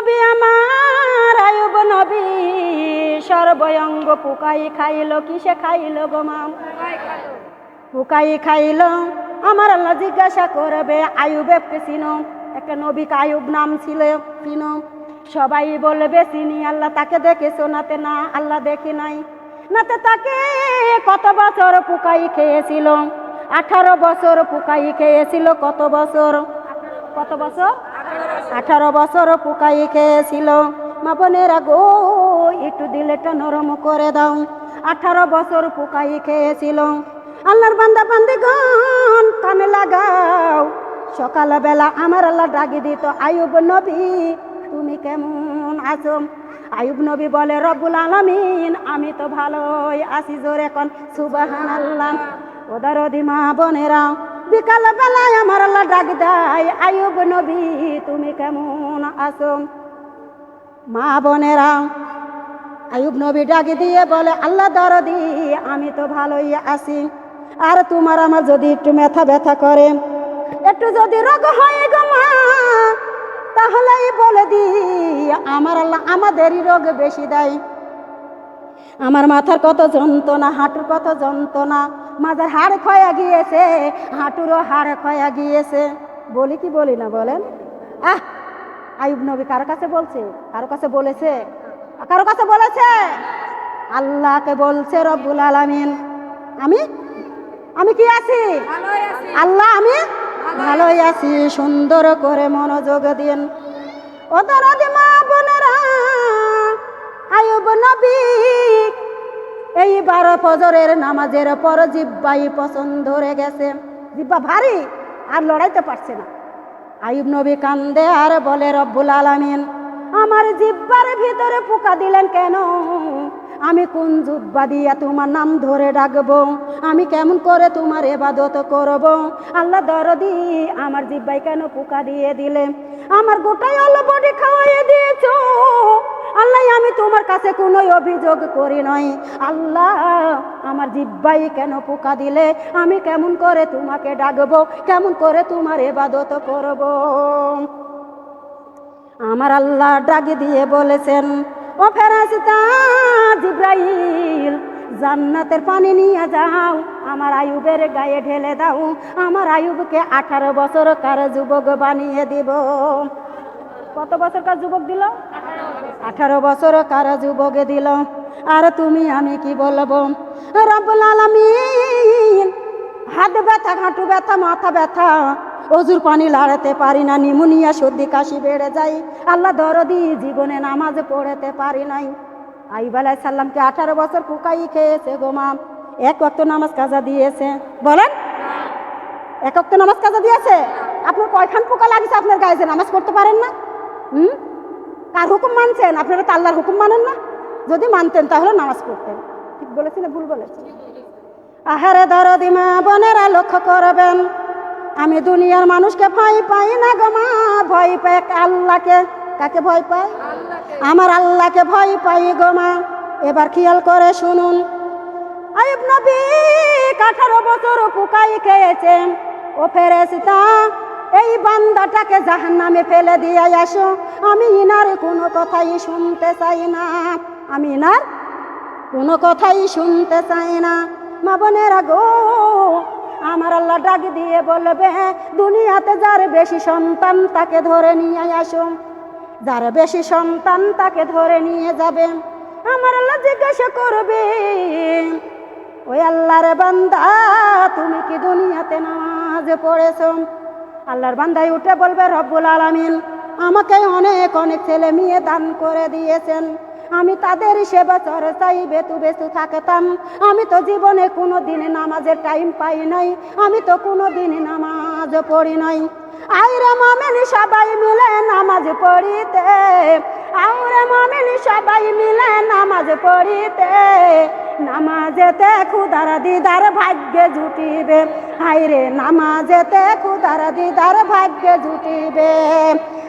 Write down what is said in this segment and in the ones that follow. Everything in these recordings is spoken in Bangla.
নবী আমার আয়ুব নবী, সর্বয়ঙ্গ পুকাই খাইল, কিসে খাইল গো মাম পুকাই খাইল, আমার আল্লাহ জিজ্ঞাসা করবে, আয়ুবে চিনো? একটা নবী আয়ুব নাম ছিল, চিনো? সবাই বলবে, চিনি, আল্লাহ তাকে দেখেছ নাতে? না, আল্লাহ দেখি নাই। নাতে তাকে কত বছর পুকাই খেয়েছিল? আঠারো বছর পুকাই খেয়েছিল, কত বছর? কত বছর? আঠারো বছর পোকাই খেয়েছিল। মা বোনেরা গো, একটু দিলেটা নরম করে দাও। আঠারো বছর পোকাই খেয়েছিল। আল্লাহর বান্দা বান্দি গান কানে লাগাও। সকালবেলা আমার আল্লাহ ডাকি দিত, আয়ুব নবী, তুমি কেমন আছো? আয়ুব নবী বলে, রব্বুল আলামিন, আমি তো ভালোই আছি জোরে এখন সুবাহান আল্লাহ ওদার মা বোনেরা বিকাল বেলায় আমার আল্লাহ ডাক দেয় আয়ুব নবী, তুমি কেমন আছো? মা বোনেরা আয়ুব নবী ডাকি দিয়ে বলে, আল্লাহ দরদি, আমি তো ভালোই আছি। আর তোমার আমার যদি একটু মেথা ব্যথা করে, একটু যদি রোগ হয় গো মা, তাহলেই বলে দি আমার আল্লাহ আমাদেরই রোগ বেশি দেয়। আমার মাথার কত যন্ত্রণা হাঁটুর কত যন্ত্রণা মাথার হাড় ক্ষয়া গিয়েছে হাঁটুরও হাড় ক্ষয়া গিয়েছে। বলি কি বলি না বলেন? আহ আয়ুব নবী কারও কাছে বলছে? কারও কাছে বলেছে? কারও কাছে বলেছে? আল্লাহকে বলছে রব্বুল আলামিন। আমি? আমি কি আছি? আল্লাহ আমি? ভালোই আছি। সুন্দর করে মনোযোগ দিন। ও বোনেরা আয়ুব নবী এই বারো ফজরের নামাজের পর জিব্বাই পছন্দ ধরে গেছে। জিব্বা ভারী, আর লড়াইতে পারছে না। আয়ুব নবী কান্দে আর বলে, রব্বুল আলামিন, আমার জিব্বার ভিতরে পোকা দিলেন কেন? আমি কোন জুব্বা দিয়া তোমার নাম ধরে ডাকবো? আমি কেমন করে তোমার এবাদত করব? আল্লাহ দরদি আমার জিব্বাই কেন পোকা দিয়ে দিলে? আমার গোটাই আল্লাহ বডি দিয়েছ। আল্লাহ, আমি তোমার কাছে কোনো অভিযোগ করি নয় আল্লাহ, আমার জিব্বাই কেন পোকা দিলে? আমি কেমন করে তোমাকে ডাকবো? কেমন করে তোমার এবাদত করব? আমার আল্লাহ ডাকি দিয়ে বলেছেন ও ফেরাসিতা জিব্রাইল, জান্নাতের পানি নিয়ে যাও, আমার আয়ুবের গায়ে ঢেলে দাও, আমার আয়ুবকে আঠারো বছর কার যুবক বানিয়ে দিব। কত বছর কার যুবক দিল? আঠারো বছর কারা যুবকে দিল। আর তুমি, আমি কি বলব? রব্বুল আলামিন, হাত ব্যথা হাঁটু ব্যথা, মাথা ব্যথা অজুর পানি লাড়াতে পারি না, নিমোনিয়া সর্দি কাশি বেড়ে যাই আল্লাহ দরদি জীবনে নামাজ পড়তে পারি নাই। আইব আলাই সাল্লামকে আঠারো বছর কুকাই খেয়েছে গোমা এক অক্ত নামাজ কাজা দিয়েছে। বলেন, এক অক্ত নামাজ কাজা দিয়েছে? আপনার কয়খান পোকা লাগিয়েছে আপনার গায়ে যে নামাজ পড়তে পারেন না? হুম? কার হুকুম মানছেন? আপনারা তো আল্লাহর হুকুম মানেন না। যদি মানতেন তাহলে নামাজ পড়তেন। ঠিক বলেছি না ভুল বলেছি? আহারে দরদি মা, বোনেরা লক্ষ্য করবেন। আমি দুনিয়ার মানুষকে ভয় পাই না গো মা ভয় পাই আল্লাহকে। কাকে ভয় পাই আমার আল্লাহকে ভয় পাই গো মা। এবার খেয়াল করে শুনুন। আয়ুব নবী আঠারো বছর পুকাই খেয়েছে ও ফেরেস্তা এই বান্দাটাকে জাহান নামে ফেলে দিয়ে আসো। আমি ইনার কোনো কথাই শুনতে চাই না। আমি ইনার কোনো কথাই শুনতে চাই না। মা বোনেরা গো আমার আল্লাহ ডাক দিয়ে বলবে, দুনিয়াতে যার বেশি সন্তান তাকে ধরে নিয়ে আসো। যার বেশি সন্তান তাকে ধরে নিয়ে যাবে। আমার আল্লাহ জিজ্ঞাসা করবে, ওই আল্লাহর বান্দা, তুমি কি দুনিয়াতে নামাজ পড়েছ? আল্লাহর বান্দাই উঠে বলবে, রব্বুল আলামিন, আমাকে অনেক অনেক ছেলে মেয়ে দান করে দিয়েছেন। আমি তাদের সেবা চর্চাই বেতু বেতু থাকতাম। আমি তো জীবনে কোনো দিন নামাজের টাইম পাই নাই। আমি তো কোনো দিন নামাজ পড়ি নাই। আইরে মামেন সবাই মিলে নামাজ পড়িতে। আউরে মামেন সবাই মিলে নামাজ পড়িতে। নামাজেতে খুদার দিদার ভাগ্যে জুটিবে হাইরে নামাজেতে খুদার দিদার ভাগ্যে জুটিবে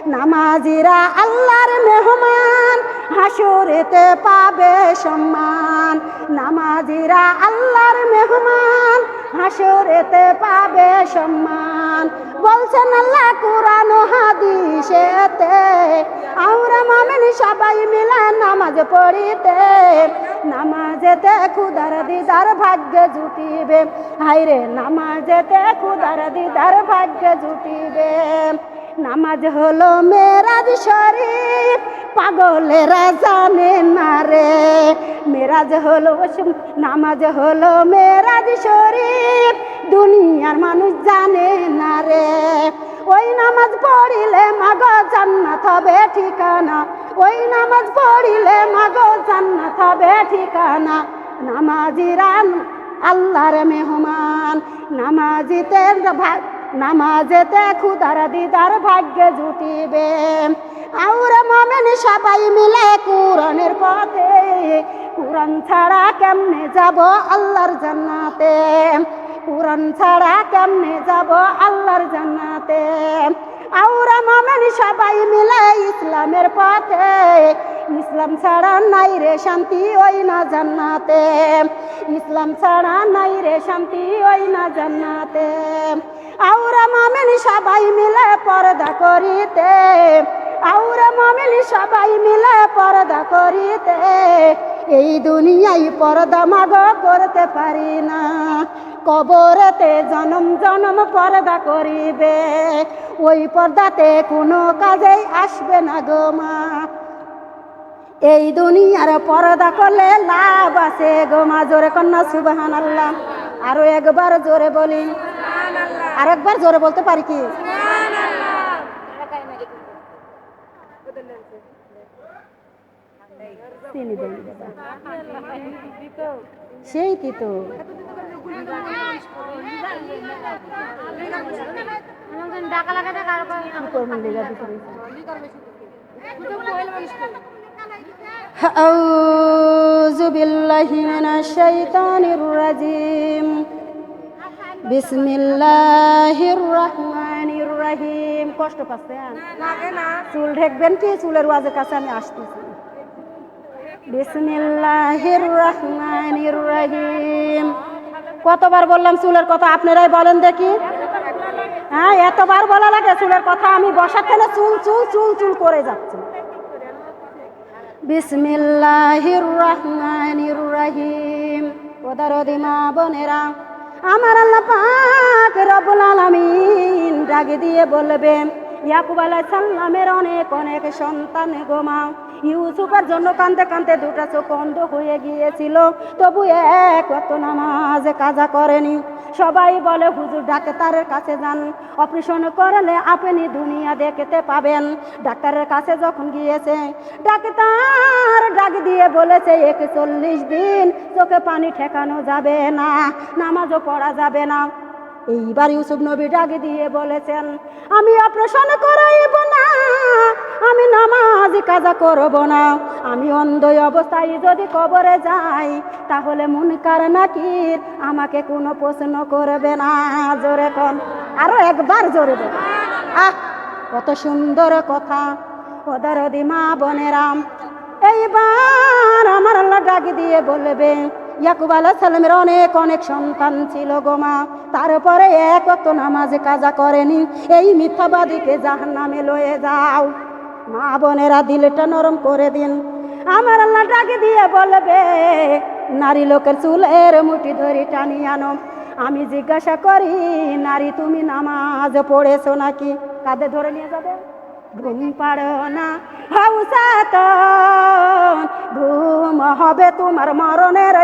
নামাজিরা আল্লাহর মেহমান, হাসুরেতে পাবে সম্মান। নামাজিরা আল্লাহর মেহমান, হাসুরেতে পাবে সম্মান। বলছেন আল্লাহ কোরআন হাদিসেতে, আমরা মামেন সবাই মিলে নামাজ পড়িতে নামাজেতে খুদার দিদার ভাগ্য জুটিবে। হাইরে নামাজেতে খুদার দিদার ভাগ্য জুটিবে। নামাজ হলো মেরাজ শরীফ, পাগলেরা জানে না রে। মেরাজ হলো নামাজ হলো মেরাজ শরীফ, দুনিয়ার মানুষ জানে না রে। ওই নামাজ পড়িলে মাগ জান্নাত হবে ঠিকানা। ওই নামাজ পড়িলে মাগো জান্নাত হবে ঠিকানা। নামাজিরা আল্লাহর মেহমান। নামাজিতে নামাজেতে খুদার দিদার ভাগ্য জুটিবে। আউর মমেন সবাই মিলে কোরআনের পথে। কোরআন ছাড়া কেমনে যাব আল্লাহর জান্নাতে? কোরআন ছাড়া কেমনে যাব আল্লাহর জান্নাতে? আউরা মমেন সবাই মিলে ইসলামের পথে। ইসলাম ছাড়া নাই রে শান্তি, ওই না জান্নাতে। ইসলাম ছাড়া নাই রে শান্তি, ওই না জান্নাতে। আউরা মমেন সবাই মিলে পর্দা করিতে। আউরা মমেন সবাই মিলে পর্দা করিতে। এই দুনিয়ায় পর্দা মাগ করতে পারি না। কবরেতে জনম জনম পর্দা করিবে। ওই পর্দাতে কোনো কাজেই আসবে না গো মা। এই দুনিয়ার পর্দা করলে লাভ আছে গো মা। জোরে কন্যা সুবাহান আল্লাহ আরও একবার জোরে বলি। আর একবার জোরে বলতে পারি কি? চিনি দেন সেই কি তো ডাকা লাগা ডাকা কি করবেন লেগা ভিতরে আর أعوذ بالله من الشيطان الرجيم بسم الله الرحمن الرحيم কষ্ট পাচ্ছেন চুল ঢেকবেন কি চুলের ওয়াজের কাছে আমি আসতেছি বিসমিল্লাহির রহমানির রহিম কতবার বললাম চুলের কথা, আপনারাই বলেন দেখি। হ্যাঁ এতবার বলা লাগে চুলের কথা, আমি বসার থেকে চুল চুল চুল চুল করে যাচ্ছি। বিসমিল্লাহির রহমানির রহিম ওদারদি মা বোনেরা, আমার আল্লাহ পাক রব্বুল আলামিন ডাকে দিয়ে বলবেন, ইয়াকুব আলাইহিস সালামের অনেক অনেক সন্তান গোমা ইউসুফের জন্য কান্দে কান্দে দুটা চোখ অন্ধ হয়ে গিয়েছিল। তবু এক অত নামাজ কাজা করেনি। সবাই বলে, হুজুর, ডাক্তারের কাছে যান। অপারেশন করলে আপনি দুনিয়া দেখতে পাবেন। ডাক্তারের কাছে যখন গিয়েছে, ডাক্তার ডাক দিয়ে বলেছে, একচল্লিশ দিন চোখে পানি ঠেকানো যাবে না, নামাজও পড়া যাবে না। এইবার ইউসুফ নবী ডাক দিয়ে বলেছেন, আমি অপারেশন করাইব না, আমি নামাজ কাজা করব না। আমি অন্ধ অবস্থায় যদি কবরে যাই, তাহলে মুনকার নাকির আমাকে কোনো প্রশ্ন করবে না। জোরে কন, আরও একবার জোরে বল আহ, কত সুন্দর কথা। ওদের মা বনেরাম এইবার আমার আল্লাহ ডাক দিয়ে বলবে ইয়াকুব আলাহ সালামের অনেক অনেক সন্তান ছিল গোমা তারপরে এক অত নামাজ কাজা করেনি। এই মিথ্যাবাদীকে জাহান নামে লয়ে যাও। মা বোনেরা দিলটা নরম করে দিন। আমার আল্লাহ ডাকে দিয়ে বলবে, নারী লোকের চুলের মুঠি ধরে আনো। আমি জিজ্ঞাসা করি, নারী তুমি নামাজ পড়েছো নাকি? কাঁধে ধরে নিয়ে যাবে। ঘুম পাড়ো না। হাউসাতন ঘুম হবে তোমার মরণের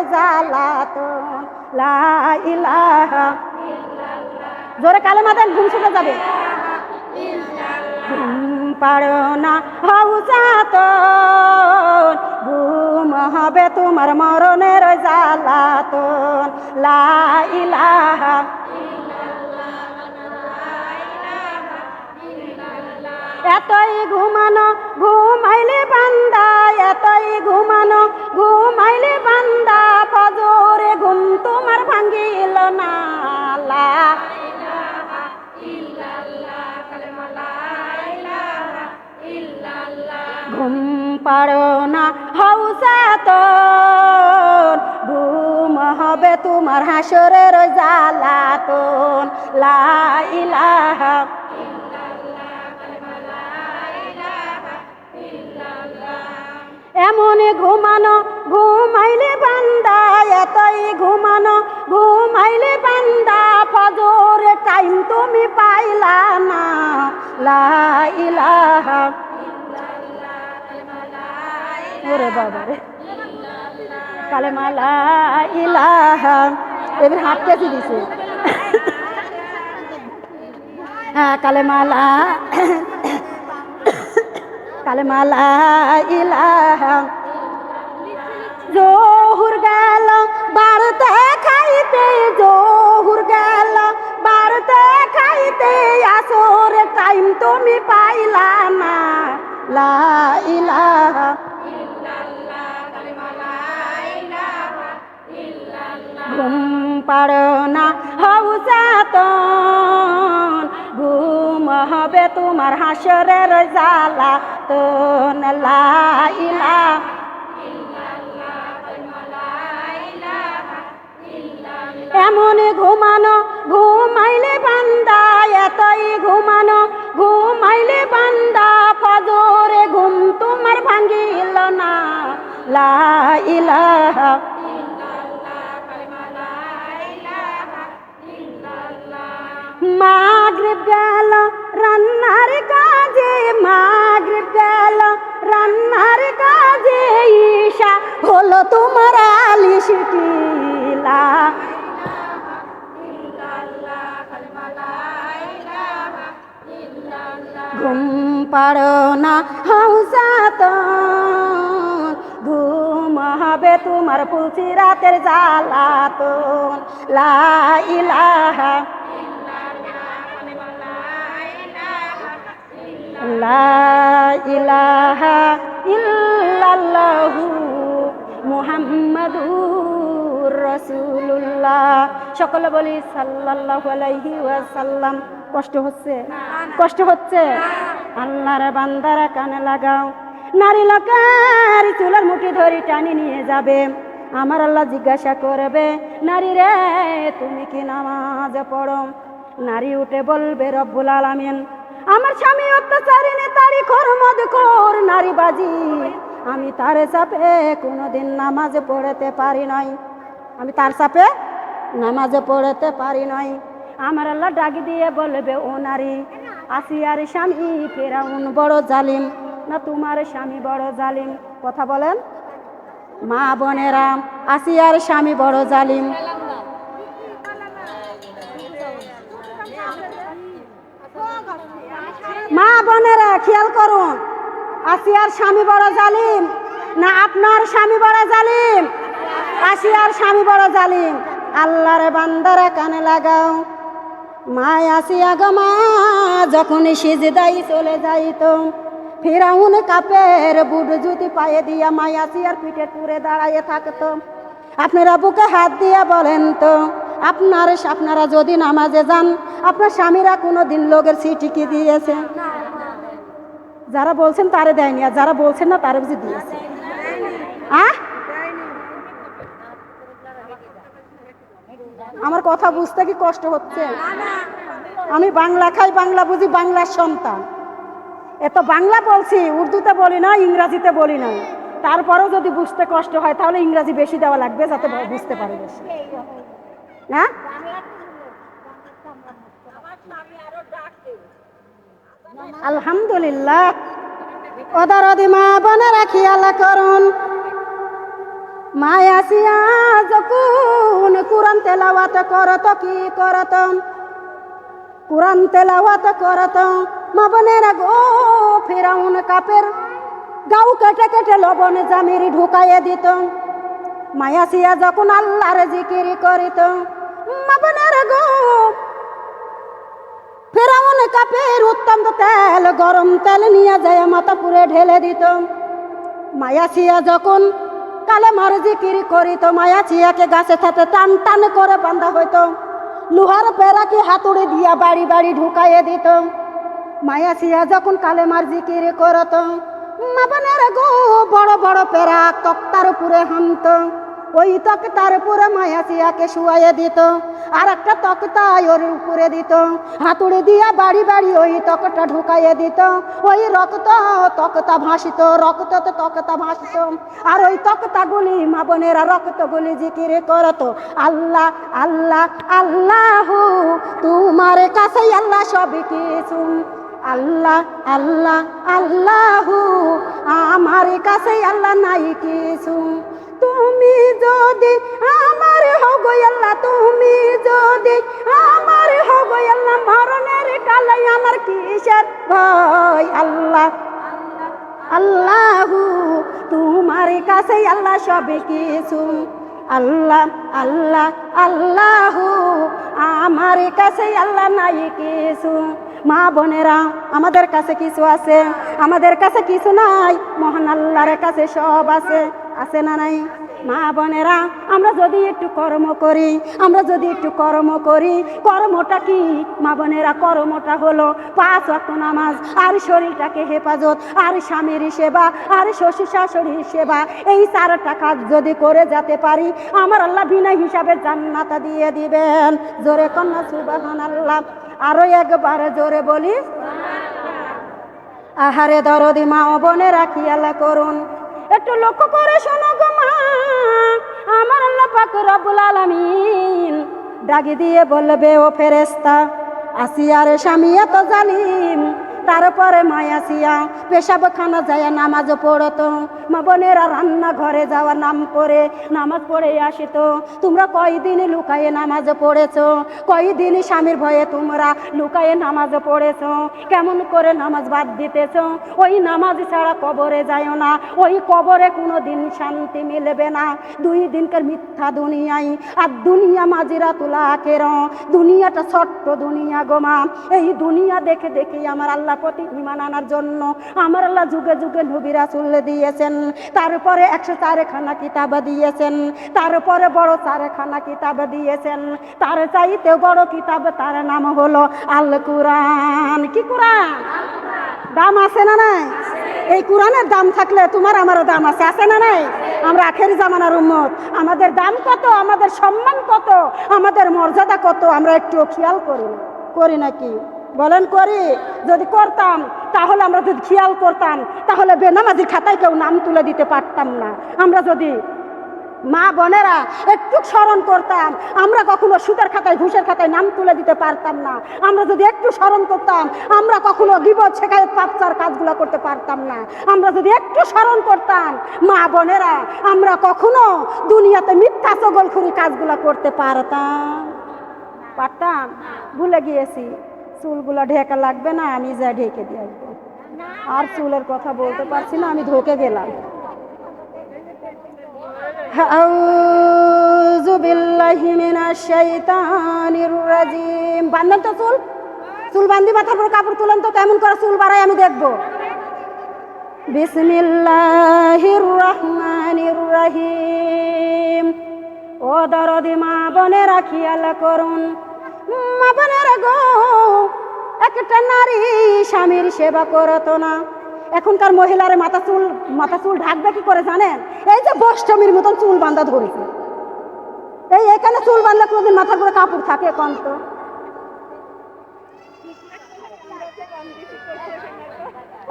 ইলাহা জোরে কালে মাথায় ঘুম ছুটে যাবে। না। ঘুম হবে তোমার মরণের জ্বালাতন। লা এতই ঘুমানো, ঘুমাইলে বান্দা, এতই ঘুমানো, ঘুমাইলে বান্দা, ফজরে ঘুম তোমার ভাঙ্গিল না ঘুম পারো না হৌসা তো ঘুম হবে তোমার হাসরের জ্বালাতন, লা এমন ঘুমানো, ঘুমাইলে বান্দা, এতই ঘুমানো, ঘুমাইলে বান্দা, ফজর টাইম তুমি পাইলা না। লা ইলাহা ওরে বাবা রে। কালেমা লা ইলাহা। এবার হাত কেটে দিছে। হ্যাঁ কালেমা লা কালেমা ইলাহা জোহুর গেল বাড়তে খাইতে জোহুর গেল বাড়তে খাইতে আসর টাইম তুমি পাইলা না। লা ইলাহা ঘুম পারো না হৌসা তন ঘুম হবে তোমার হাসরের জ্বালা। তন লা ইলাহা এমন ঘুমানো, ঘুমাইলে বান্দা, এতই ঘুমানো, ঘুমাইলে বান্দা, ফজরে ঘুম তোমার ভাঙ্গিল না। লা মাগরিব গেল, রান্নার কাজে মাগরিব গেল, রান্নার কাজে ঈশা হলো তোমার আলিশিটিলা ঘুম পারো না হংসা তো ঘুম হবে তোমার পুলসি রাতের জ্বালাতন। লা ইলাহা লা ইলাহা ইল্লাল্লাহু মুহাম্মাদুর রাসূলুল্লাহ। সকলে বলি সাল্লাল্লাহু আলাইহি ওয়াসাল্লাম, কষ্ট হচ্ছে? কষ্ট হচ্ছে? আল্লাহর বান্দারা কানে লাগাও। নারী লোকের চুলের মুঠি ধরি টানি নিয়ে যাবে। আমার আল্লাহ জিজ্ঞাসা করবে, নারী রে, তুমি কি নামাজ পড়ো? নারী উঠে বলবে, রব্বুল আলামিন। আমার স্বামী অত্যাচারী নেতারি খর মদ কর নারীবাজি। আমি তার চাপে কোনোদিন নামাজ পড়তে পারি নাই। আমি তার চাপে নামাজ পড়তে পারি নাই। আমার আল্লাহ ডাক দিয়ে বলবে, ও নারী আসিয়ার স্বামী, ফেরাউন বড় জালিম। না, তোমার স্বামী বড় জালিম। কথা বলেন? মা বোনেরা আসিয়ার স্বামী বড় জালিম মা বোনেরা খেয়াল করুন, আসিয়ার স্বামী বড় জালিম না আপনার স্বামী বড় জালিম? আসিয়ার স্বামী বড় জালিম। আল্লাহর বান্দারা কানে লাগাও। মা আসিয়া গো মা যখন সিজদাই চলে যাইতো, ফিরাউন কাপের বুট জুতি পায়ে দিয়া মা আসিয়ার পিঠে তুলে দাঁড়াইয়ে থাকতো। আপনারা বুকে হাত দিয়া বলেন তো, আপনার, আপনারা যদি নামাজে যান, আপনার স্বামীরা কোনো দিন লোকের সিটি কি দিয়েছে। যারা বলছেন তারে দেয়নি, আর যারা বলছেন না তারে বুঝি দিয়েছে। আমার কথা বুঝতে কি কষ্ট হচ্ছে? আমি বাংলা খাই, বাংলা বুঝি, বাংলার সন্তান। এত বাংলা বলছি, উর্দুতে বলি না, ইংরাজিতে বলি না। তারপরেও যদি বুঝতে কষ্ট হয়, তাহলে ইংরাজি বেশি দেওয়া লাগবে, যাতে বুঝতে পারে বেশি। হ্যাঁ? আলহামদুলিল্লাহ। ওদার মা বোনেরা খেয়াল করুন। মায়াসিয়া যখন কোরআন তেলাওয়াত করত কি করত? কোরআন তেলাওয়াত করত মা বোনেরা গো ফেরাউন কাপের গাউ কেটে কেটে লবণ জামিরি ঢুকাইয়ে দিত। মায়াসিয়া যখন আল্লাহর জিকিরি করিত, মা বোনেরা গো ফেরাউন কাপের উত্তম তেল, গরম তেল নিয়ে যায় মাথা পুরে ঢেলে দিত। মায়াসিয়া যখন কালে মার জিকিরি করিত মায়াসিয়াকে গাছে থাতে টান টান করে বান্ধা হইতো। লোহার পেরাকে হাতুড়ি দিয়া বাড়ি বাড়ি ঢুকাইয়ে দিত। মায়াসিয়া যখন কালে মার জিকিরি করত মা বোনের গো বড় বড় পেরা তক্তার উপরে হানত। ওই তক্তার উপরে মায়াসিয়াকে শুয়াইয়ে দিত আর একটা তক্তা ওর উপরে দিত। হাতুড়ি দিয়া বাড়ি বাড়ি ওই তকটা ঢুকাইয়ে দিত। ওই রক্ত তক্তা ভাসিত, রক্ত তো তক্তা ভাসিত। আর ওই তক্তাগুলি মা বোনেরা রক্তগুলি জিকির করত। আল্লাহ আল্লাহ আল্লাহ, তোমার কাছে আল্লাহ সব কিছু। আল্লাহ আল্লাহ আল্লাহ, আমার কাছে আল্লাহ নাই কিছু। তুমি যদি আমার হগো আল্লাহ, তুমি যদি আমার হগো আল্লাহ, মরণের কালাই আমার কিসের ভয়? আল্লাহ আল্লাহ, তোমার কাছে আল্লাহ সব কিছু। আল্লাহ আল্লাহ আল্লাহ, আমার কাছে আল্লাহ নাই কিছু। মা বোনেরা, আমাদের কাছে কিছু আছে, আমাদের কাছে কিছু নাই, মহান আল্লাহর কাছে সব আছে। আছে না নাই? মা বোনেরা, আমরা যদি একটু কর্ম করি, আমরা যদি একটু কর্ম করি, কর্মটা কি? মা বোনেরা, কর্মটা হলো পাঁচ ওয়াক্ত নামাজ, আর শরীরটাকে হেফাজত, আর স্বামীর সেবা, আর শ্বশুর শাশুড়ির সেবা, এই চারটা কাজ যদি করে যেতে পারি, আমার আল্লাহ বিনা হিসাবে জান্নাতা দিয়ে দিবেন। জোরে কন্যা সুবাহান আল্লাহ আরও একবার জোরে বলি। আহারে দরদি মা বোনেরা, খেয়াল করুন। একটু লক্ষ্য করে শোনো গো মা। আমার আল্লাহ পাক রব্বুল আলামিন ডাকি দিয়ে বলবে, ও ফেরেস্তা আসিয়ারে স্বামী এত জালিম তারপরে মায়া মায়াসিয়া পেশাবখানা যায়, নামাজ পড়তো। মা বোনেরা রান্না ঘরে যাওয়া, নাম করে নামাজ পড়ে আসিত। তোমরা কয়দিন লুকায়ে নামাজ পড়েছো? কয়দিন স্বামীর ভয়ে তোমরা লুকায়ে নামাজ পড়েছ? কেমন করে নামাজ বাদ দিতেছো? ওই নামাজ ছাড়া কবরে যায় না। ওই কবরে কোনো দিন শান্তি মিলবে না। দুই দিনকার মিথ্যা দুনিয়াই আর দুনিয়া মাজিরা তোলা কের দুনিয়াটা ছোট্ট দুনিয়া গোমা এই দুনিয়া দেখে দেখে আমার আল্লাহ প্রতি ইমান আনার জন্য। আমার আল্লাহ যুগে যুগে নবীরা চুল্লে দিয়েছেন। তারপরে একশো চারখানা কিতাব দিয়েছেন। তারপরে বড় চারখানা কিতাব দিয়েছেন। তার চাইতে বড় কিতাব তার নাম হলো আল কুরআন কি কুরআন? দাম আছে না নাই? এই কোরআনের দাম থাকলে তোমার আমারও দাম আছে। আছে না নাই? আমরা আখেরি জামানার উম্মত। আমাদের দাম কত? আমাদের সম্মান কত? আমাদের মর্যাদা কত? আমরা একটু খেয়াল করি না। করি নাকি বলেন করি, যদি করতাম, তাহলে আমরা যদি খেয়াল করতাম, তাহলে বেনামাজির খাতায় কেউ নাম তুলে দিতে পারতাম না। আমরা যদি মা বোনেরা একটু স্মরণ করতাম, আমরা কখনো সুদের খাতায়, ঘুষের খাতায় নাম তুলে দিতে পারতাম না। আমরা যদি একটু স্মরণ করতাম, আমরা কখনো বিপদ শেখায় পাপচার কাজগুলো করতে পারতাম না। আমরা যদি একটু স্মরণ করতাম, মা বোনেরা, আমরা কখনো দুনিয়াতে মিথ্যা চগলখুরি কাজগুলো করতে পারতাম। পারতাম? ভুলে গিয়েছি। চুলগুলো ঢেকা লাগবে না, আমি যা ঢেকে দিয়ে আসব। আর চুলের কথা বলতে পারছি না, আমি ধোকে গেলাম। তো চুল? চুল কাপড় তুলেন তো কেমন করে চুল আমি দেখব। বিসমিল্লাহির ও দরদি মা বোনেরা, খেয়াল করুন মা গো, একটা নারী স্বামীর সেবা করতো না। এখনকার মহিলার মাথা চুল মাথা চুল ঢাকবে কি করে জানেন? এই যে বৈষ্ণবীর মতন চুল বাঁধা ধরেছে। এই এখানে চুল বাঁধলে কোনোদিন মাথার করে কাপড় থাকে কম তো?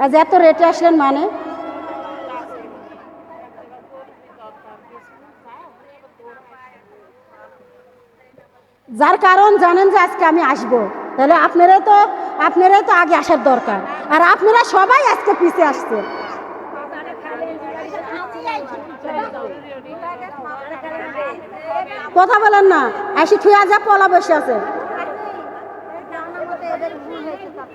আজ এত রেটে আসলেন মানে? যার কারণ জানেন যে আজকে আমি আসব। তাহলে আপনারা তো আপনারা তো আগে আসার দরকার। আর আপনারা সবাই আজকে পিছিয়ে আসছে। কথা বলেন না। আসি থুয়া যা, পলা বসে আছে।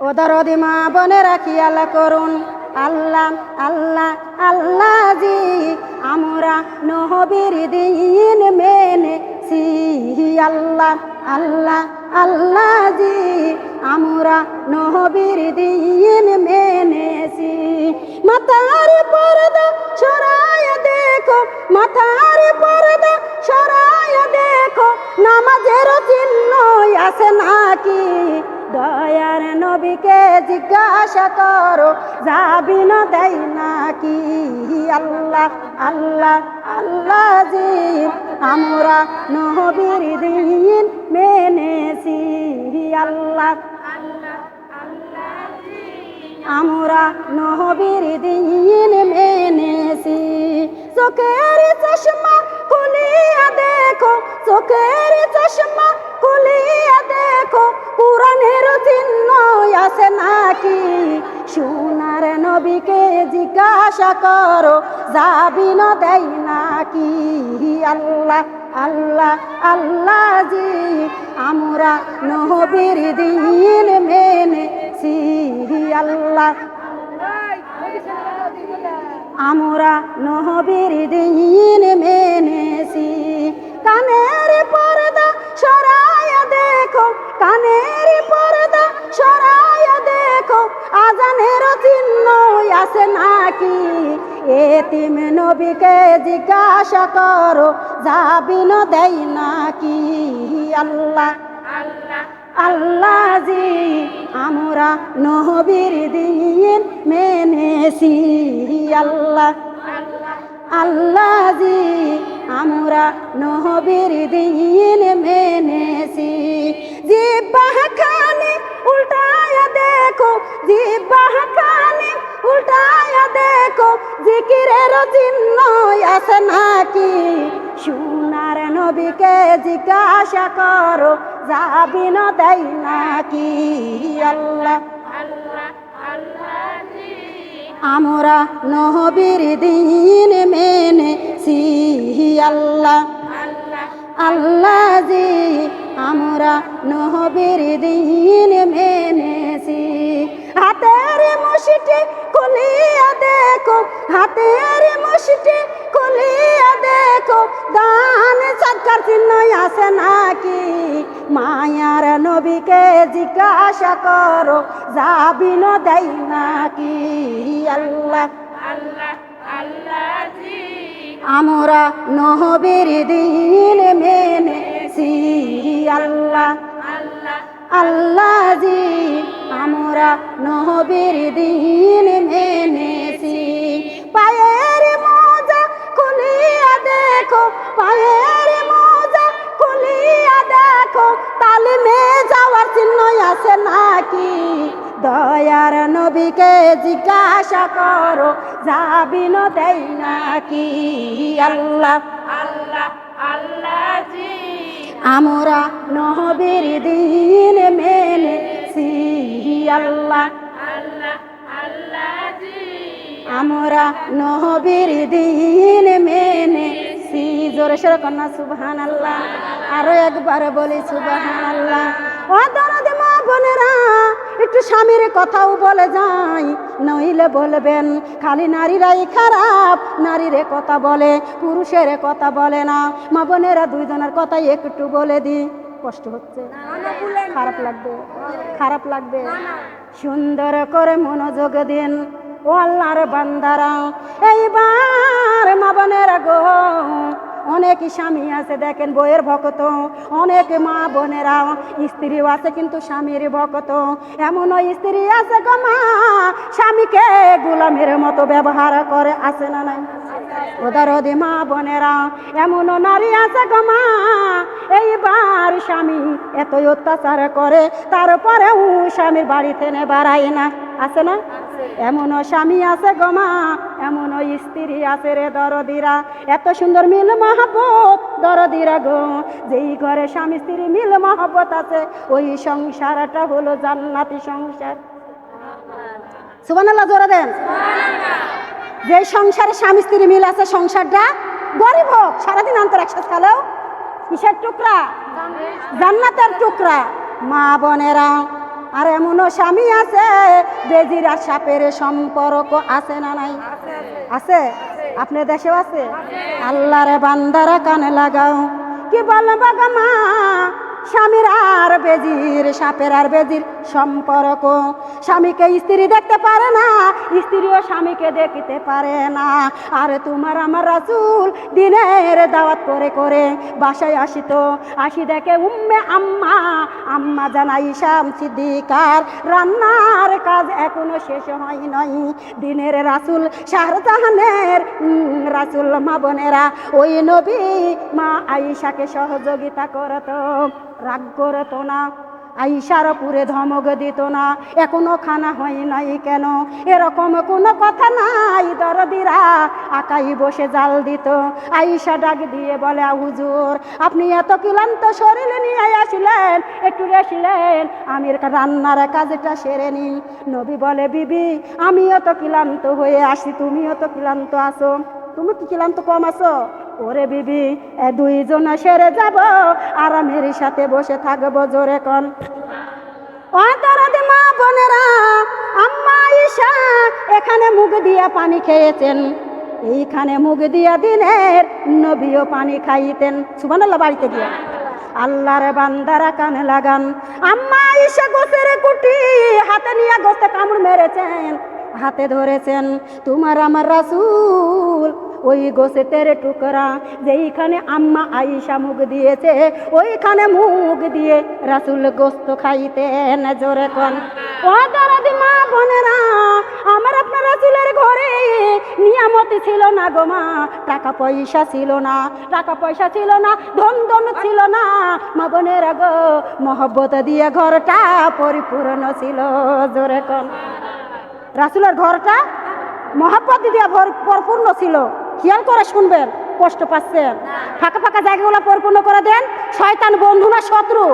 ওদারদি মা বোনেরা খেয়াল করুন। আল্লাহ আল্লাহ আল্লাহ জি আমরা নহবীর দিন মেনেছি। আল্লাহ আল্লাহ আল্লাহ জি আমরা নহবীর দিন মেনেছি। মাথার পর্দা সরায় দেখো, মাথার পর্দা সরায় দেখো, নামাজের চিহ্ন আছে নাকি? নবীকে জিজ্ঞাসা করো, যাবি না দেয় নাকি? আল্লাহ আল্লাহ আল্লাহ জি, আমরা নবীর দিন মেনেছি। আল্লাহ, আমরা নহবীর দিন মেনেছি। চোখের চশমা খুলিয়া দেখো, চোখের চশমা খুলিয়া দেখো, পুরাণের চিহ্ন আছে নাকি? সোনার নবীকে জিজ্ঞাসা করো যাবি না দেয় নাকি? আল্লাহ আল্লাহ আল্লাহ জি আমরা নহবীর দিন মেনেছি। আল্লাহ আমরা নহবীর দিন মেনেছি। কানের পর্দা সরায়া দেখো, কানের পর্দা সরায়া দেখো, আজানের চিহ্ন আছে নাকি? এতিম নবীকে জিজ্ঞাসা করো, যাবি না দেয় নাকি? আল্লাহ আল্লাহ জি আমরা নহবির দিন মেনেছি। আল্লাহ আল্লাহ জি আমরা নহবীর দিন মেনেছি। জিব্বাহ খানে উল্টায়া দেখো, জিব্বাহ খানে উল্টায়া দেখো, জিকিরের চিহ্ন আছে নাকি? সোনার নবীকে জিজ্ঞাসা করো, যাবি না দেয় নাকি? আল্লাহ আমরা নহবীর দিন মেনে সিহি আল্লাহ। আল্লাহ জি আমরা নহবীর দিন মেনেছি হাতের মুষ্টি খুলিয়া দেখো, হাতের মুষ্টি খুলিয়া দেখো। দান সৎকার চিহ্ন আছে নাকি? মায়ার নবীকে জিজ্ঞাসা করো যাবি না দেয় নাকি? আল্লাহ আল্লাহ আল্লাহ আমরা নহবীর দিন মেনেছি। আল্লাহ আল্লাহ জি আমরা নহবীর দিন মেনেছি। পায়ের মোজা খুলিয়া দেখো, পায়ের মোজা খুলিয়া দেখো, তালিমে যাওয়ার চিহ্ন আছে নাকি? দয়ার নবীকে জিজ্ঞাসা করো যাবি নাকি? আল্লাহ আল্লাহ আল্লাহ আমরা নহবের দিন মেলে আল্লাহ। আমরা নহবের দিন মেনে সি জোরে সরে কন্যা সুবহান আল্লাহ আরও একবার বলি সুবহান আল্লাহ ও দরদ মা বোনেরা একটু স্বামীর কথাও বলে যাই নইলে বলবেন খালি নারীরাই খারাপ নারীরে কথা বলে পুরুষের কথা বলে না মা বোনেরা দুইজনের কথাই একটু বলে দি কষ্ট হচ্ছে। খারাপ লাগবে খারাপ লাগবে। সুন্দর করে মনোযোগ দিন ও আল্লাহর বান্দারা। এইবার মা বোনেরা গো অনেক স্বামী আছে, দেখেন বইয়ের ভক্ত। অনেক মা বোনেরা স্ত্রীও আছে কিন্তু স্বামীর ভক্ত। এমনও স্ত্রী আছে গো মা, স্বামীকে গোলামের মতো ব্যবহার করে, আছে না নাই? ওদারদি মা বোনেরা এমনও নারী আছে গো মা। এইবার স্বামী এতই অত্যাচার করে, তারপরেও স্বামীর বাড়িতে নে বাড়ায় না আছে না? এমনও স্বামী আছে গমা এমনও স্ত্রী আছে রে দরদিরা। এত সুন্দর মিল মহাব্বত দরদিরা গো। যেই ঘরে স্বামী স্ত্রী মিল মহাব্বত আছে ওই সংসারটা হলো জান্নাতি সংসার। সুবহানাল্লাহ জোরে দেন। যে সংসারে স্বামী স্ত্রী মিল আছে সংসারটা গরিব হোক সারাদিন অন্তর একসাথে খালেও কিসের টুকরা? জান্নাতের টুকরা। মা বোনেরা আর এমনও স্বামী আছে বেজির আর সাপের সম্পর্ক আছে না নাই? আছে? আপনার দেশেও আছে? আল্লাহরে বান্দারা কানে লাগাও। কি বলবা মা? স্বামীর আর বেজির, সাপের আর বেজির সম্পর্ক। স্বামীকে স্ত্রী দেখতে পারে না, স্ত্রীও স্বামীকে দেখতে পারে না। আর তোমার আমার রাসুল দিনের দাওয়াত করে করে বাসায় আসিত। আসি দেখে উম্মে আম্মা আম্মা জানাই শাম সিদ্দিকার, রান্নার কাজ এখনও শেষ হয় নাই। দিনের রাসুল শাহজাহানের রাসুল মা বোনেরা, ওই নবী মা আইসাকে সহযোগিতা করত। রাগ করত না, আইসার পুরে ধমক দিত না, এখনও খানা হয় নাই কেন? এরকম কোনো কথা নাই, দরদিরা আকাই বসে জাল দিত। আইসা ডাক দিয়ে বলে, "আ হুজুর, আপনি এত ক্লান্ত শরীর নিয়ে আসিলেন, একটু রেসিলেন আমি রান্নার কাজটা সেরে নিন নবী বলে, বিবি, আমিও তো ক্লান্ত হয়ে আসি, তুমিও তো ক্লান্ত আসো তুমি কি ক্লান্ত কম আছো? ওরে বিবি, এ দুইজন সেরে যাব, আরামের সাথে বসে থাকব জোরে কন। অন্তরদে মা বোনেরা, আম্মা ঈশা, এখানে মুখ দিয়া পানি খেয়েছেন। এইখানে মুখ দিয়া দিনের নবীও পানি খাইতেন। সুবহানাল্লাহ, বাড়িতে গিয়ে। আল্লাহর বান্দারা কানে লাগান। আম্মা ঈশা গোসের কুটি হাতে নিয়ে গোস্তে কামড় মেরেছেন, হাতে ধরেছেন, তোমার আমার রাসূল ওই গোসেতের টুকরা, যেইখানে আম্মা আইসা মুখ দিয়েছে, ওইখানে মুখ দিয়ে রাসুল গোস্ত খাইতেন জোরে কন। ও দারাদি মা বোনেরা, আমার আপনার রাসুলের ঘরে নিয়ামতি ছিল না গো মা, টাকা পয়সা ছিল না, টাকা পয়সা ছিল না, ধন ধন ছিল না। মা বোনেরা গো, মহব্বত দিয়ে ঘরটা পরিপূর্ণ ছিল, জোরে কন। রাসুলের ঘরটা মহাব্বত দিয়া ভর- পরিপূর্ণ ছিল। খেয়াল করে শুনবেন কষ্ট পাচ্ছেন। ফাঁকা ফাঁকা জায়গাগুলো পরিপূর্ণ করে দেন। শয়তান বন্ধু না শত্রু।